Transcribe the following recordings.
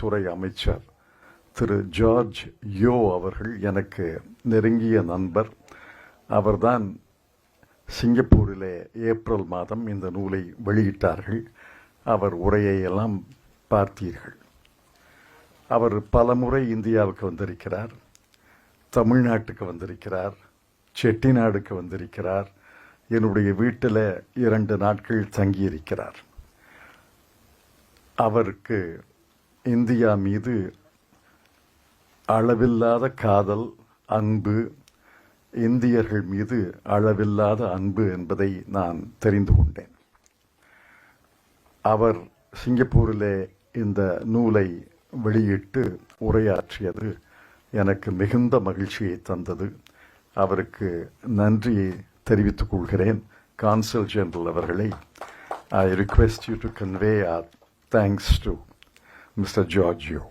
துறை அமைச்சர் திரு ஜார்ஜ் யோ அவர்கள் எனக்கு நெருங்கிய நண்பர். அவர்தான் சிங்கப்பூரிலே ஏப்ரல் மாதம் இந்த நூலை வெளியிட்டார்கள். அவர் உரையை எல்லாம் பார்த்தீர்கள். அவர் பலமுறை இந்தியாவுக்கு வந்திருக்கிறார் தமிழ்நாட்டுக்கு வந்திருக்கிறார் செட்டிநாடுக்கு வந்திருக்கிறார். என்னுடைய வீட்டில் இரண்டு நாட்கள் தங்கியிருக்கிறார். அவருக்கு இந்தியா மீது அளவில்லாத காதல் அன்பு இந்தியர்கள் மீது அளவில்லாத அன்பு என்பதை நான் தெரிந்து கொண்டேன். அவர் சிங்கப்பூரிலே இந்த நூலை வெளியிட்டு உரையாற்றியது எனக்கு மிகுந்த மகிழ்ச்சியை தந்தது. அவருக்கு நன்றியை தெரிவித்துக் கொள்கிறேன். கான்சல் ஜெனரல் அவர்களை I request you to convey our thanks to mister Giorgio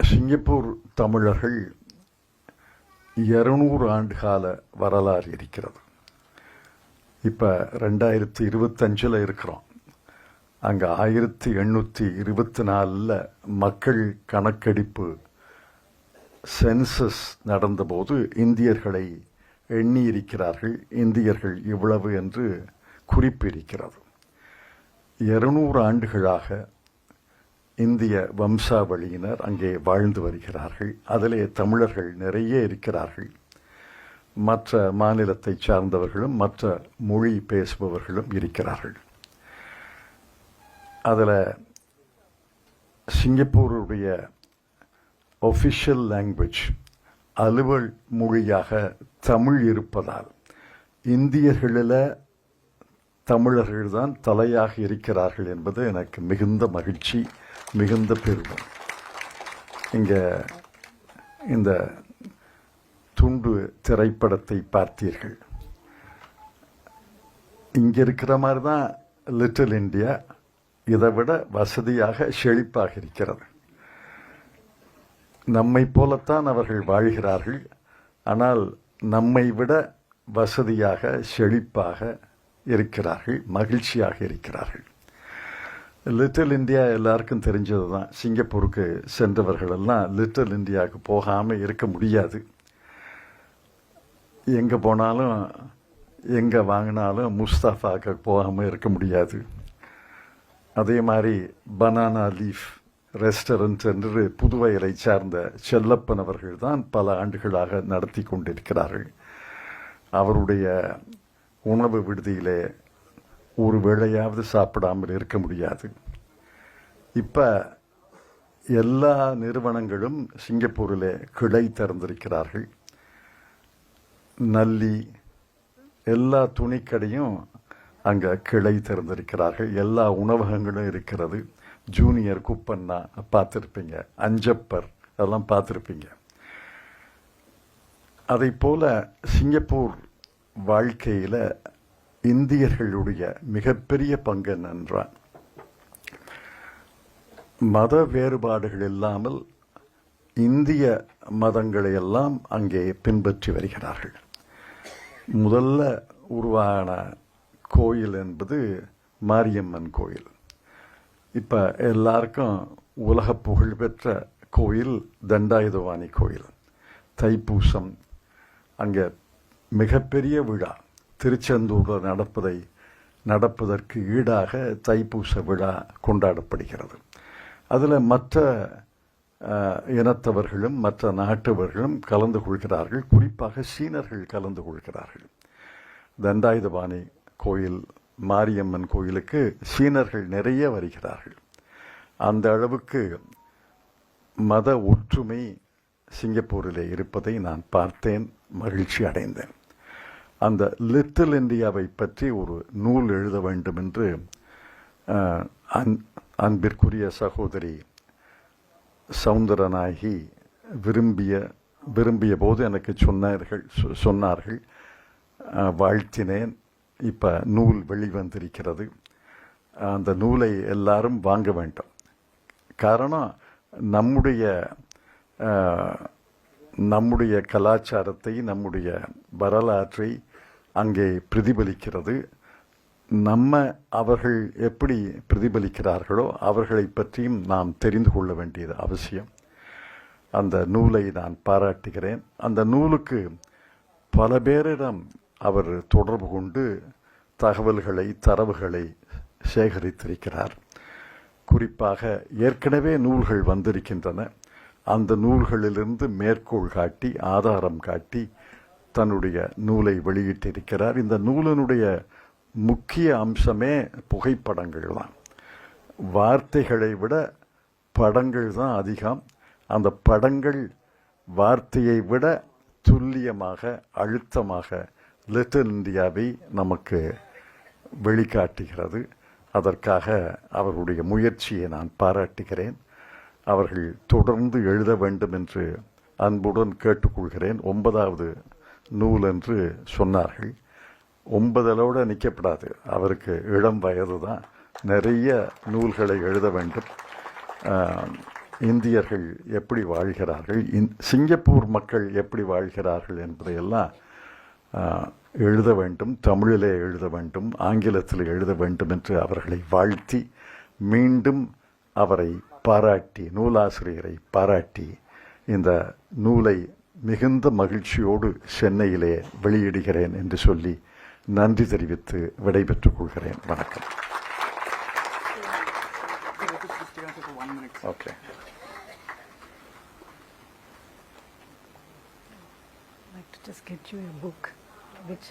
Singapore தமிழர்கள் இருநூறு ஆண்டுகால வரலாறு இருக்கிறது. இப்போ ரெண்டாயிரத்தி இருபத்தஞ்சில் இருக்கிறோம். அங்கே ஆயிரத்தி எண்ணூற்றி இருபத்தி நாலில் மக்கள் கணக்கெடுப்பு சென்சஸ் நடந்தபோது இந்தியர்களை எண்ணி இருக்கிறார்கள் இந்தியர்கள் இவ்வளவு என்று குறிப்பு இருக்கிறது இருநூறு ஆண்டுகளாக இந்திய வம்சாவளியினர் அங்கே வாழ்ந்து வருகிறார்கள். அதிலே தமிழர்கள் நிறைய இருக்கிறார்கள். மற்ற மாநிலத்தை சார்ந்தவர்களும் மற்ற மொழி பேசுபவர்களும் இருக்கிறார்கள். அதில் சிங்கப்பூருடைய ஒஃபிஷியல் லாங்குவேஜ் அலுவல் மொழியாக தமிழ் இருப்பதால் இந்தியர்களில் தமிழர்கள்தான் தலையாக இருக்கிறார்கள் என்பது எனக்கு மிகுந்த மகிழ்ச்சி மிகுந்த பெருமை. இங்கே இந்த துண்டு திரைப்படத்தை பார்த்தீர்கள். இங்கே இருக்கிற மாதிரி தான் லிட்டில் இந்தியா இதை விட வசதியாக செழிப்பாக இருக்கிறது. நம்மை போலத்தான் அவர்கள் வாழ்கிறார்கள். ஆனால் நம்மை விட வசதியாக செழிப்பாக இருக்கிறார்கள் மகிழ்ச்சியாக இருக்கிறார்கள். லிட்டில் இந்தியா எல்லாருக்கும் தெரிஞ்சது தான் சிங்கப்பூருக்கு சென்றவர்கள் எல்லாம் லிட்டில் இந்தியாவுக்கு போகாமல் இருக்க முடியாது. எங்கே போனாலும் எங்கே வாங்கினாலும் முஸ்தாஃபாவுக்கு போகாமல் இருக்க முடியாது. அதே மாதிரி பனானா லீஃப் ரெஸ்டாரண்ட் என்று புதுவையலை சார்ந்த செல்லப்பன் அவர்கள் தான் பல ஆண்டுகளாக நடத்தி கொண்டிருக்கிறார்கள். அவருடைய உணவு விடுதியிலே ஒரு வேளையாவது சாப்பிடாமல் இருக்க முடியாது. இப்போ எல்லா நிறுவனங்களும் சிங்கப்பூரில் கிளை திறந்திருக்கிறார்கள். நல்லி எல்லா துணிக்கடையும் அங்கே கிளை திறந்திருக்கிறார்கள். எல்லா உணவகங்களும் இருக்கிறது. ஜூனியர் குப்பன்னா பார்த்துருப்பீங்க அஞ்சப்பர் அதெல்லாம் பார்த்துருப்பீங்க. அதை போல் சிங்கப்பூர் வாழ்க்கையில் இந்தியர்களுடைய மிகப்பெரிய பங்கு என்னென்றால் மத வேறுபாடுகள் இல்லாமல் இந்திய மதங்களை எல்லாம் அங்கே பின்பற்றி வருகிறார்கள். முதல்ல உருவான கோயில் என்பது மாரியம்மன் கோயில். இப்போ எல்லாருக்கும் உலக புகழ்பெற்ற கோயில் தண்டாயுதவாணி கோயில். தைப்பூசம் அங்கே மிகப்பெரிய விழா. திருச்செந்தூரில் நடப்பதை நடப்பதற்கு ஈடாக தைப்பூச விழா கொண்டாடப்படுகிறது. அதில் மற்ற இனத்தவர்களும் மற்ற நாட்டவர்களும் கலந்து கொள்கிறார்கள். குறிப்பாக சீனர்கள் கலந்து கொள்கிறார்கள். தண்டாயுதபாணி கோயில் மாரியம்மன் கோயிலுக்கு சீனர்கள் நிறைய வருகிறார்கள். அந்த அளவுக்கு மத ஒற்றுமை சிங்கப்பூரிலே இருப்பதை நான் பார்த்தேன் மகிழ்ச்சி அடைந்தேன். அந்த லிட்டில் இந்தியாவை பற்றி ஒரு நூல் எழுத வேண்டும் என்று அன்- அன்பிற்குரிய சகோதரி சவுந்தரநாயகி விரும்பிய விரும்பிய போது எனக்கு சொன்னார்கள் சொ- சொன்னார்கள். வாழ்த்தினேன். இப்போ நூல் வெளிவந்திருக்கிறது. அந்த நூலை எல்லாரும் வாங்க வேண்டும். காரணம் நம்முடைய நம்முடைய கலாச்சாரத்தை நம்முடைய வரலாற்றை அங்கே பிரதிபலிக்கிறது. நம்ம அவர்கள் எப்படி பிரதிபலிக்கிறார்களோ அவர்களை பற்றியும் நாம் தெரிந்து கொள்ள வேண்டியது அவசியம். அந்த நூலை நான் பாராட்டுகிறேன். அந்த நூலுக்கு பல பேரிடம் அவர் தொடர்பு கொண்டு தகவல்களை தரவுகளை சேகரித்திருக்கிறார். குறிப்பாக ஏற்கனவே நூல்கள் வந்திருக்கின்றன. அந்த நூல்களிலிருந்து மேற்கோள் காட்டி ஆதாரம் காட்டி தன்னுடைய நூலை வெளியிட்டிருக்கிறார். இந்த நூலினுடைய முக்கிய அம்சமே புகைப்படங்கள் தான். வார்த்தைகளை விட படங்கள் தான் அதிகம். அந்த படங்கள் வார்த்தையை விட துல்லியமாக அழுத்தமாக லிட்டில் இந்தியாவை நமக்கு வெளிக்காட்டுகிறது. அதற்காக அவர்களுடைய முயற்சியை நான் பாராட்டுகிறேன். அவர்கள் தொடர்ந்து எழுத வேண்டும் என்று அன்புடன் கேட்டுக்கொள்கிறேன். ஒன்பதாவது நூல் என்று சொன்னார்கள். ஒன்பதலோடு நிற்கப்படாது அவருக்கு இளம் வயது தான் நிறைய நூல்களை எழுத வேண்டும். இந்தியர்கள் எப்படி வாழ்கிறார்கள்? இந் சிங்கப்பூர் மக்கள் எப்படி வாழ்கிறார்கள் என்பதையெல்லாம் எழுத வேண்டும். தமிழிலே எழுத வேண்டும். ஆங்கிலத்தில் எழுத வேண்டும் என்று அவர்களை வாழ்த்தி மீண்டும் அவரை பாராட்டி நூலாசிரியரை பாராட்டி இந்த நூலை மிகுந்த மகிழ்ச்சியோடு சென்னையிலே வெளியிடுகிறேன் என்று சொல்லி நன்றி தெரிவித்து விடைபெற்றுக் கொள்கிறேன். வணக்கம். Okay just get you a book which